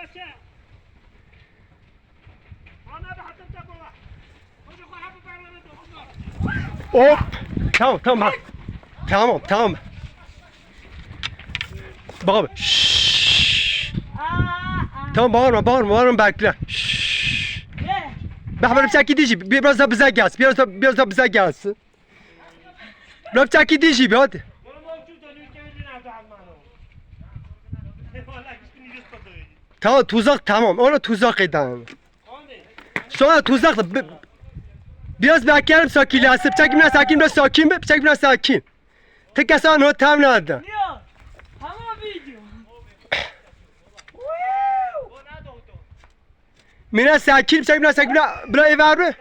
باشا انا بحط التقوى خذوا خذوا بعض Hop. Tamam tamam. ha. Tamam tamam. Bağırma. Şşş. Tamam bağırma bağırma bağırma bekle. Şşş. Ne? Ben böyle çek gidişi. Biraz da bize gelsin. Biraz da, biraz da bize gelsin. Biraz çek gidişi bir hadi. وانا موجود انا يتكلم عبد الرحمن والله كنت نجي اسقط Tamam tuzak tamam. Ona tuzak edelim. Sonra tuzakla bi- biraz bekleyelim sakinleşsin. Çekim biraz sakin biraz sakin mi? Çekim biraz sakin. Tek esan o tam nerede? Diyor. Tamam video. Mina sakin çekim biraz sakin biraz biraz ev mi?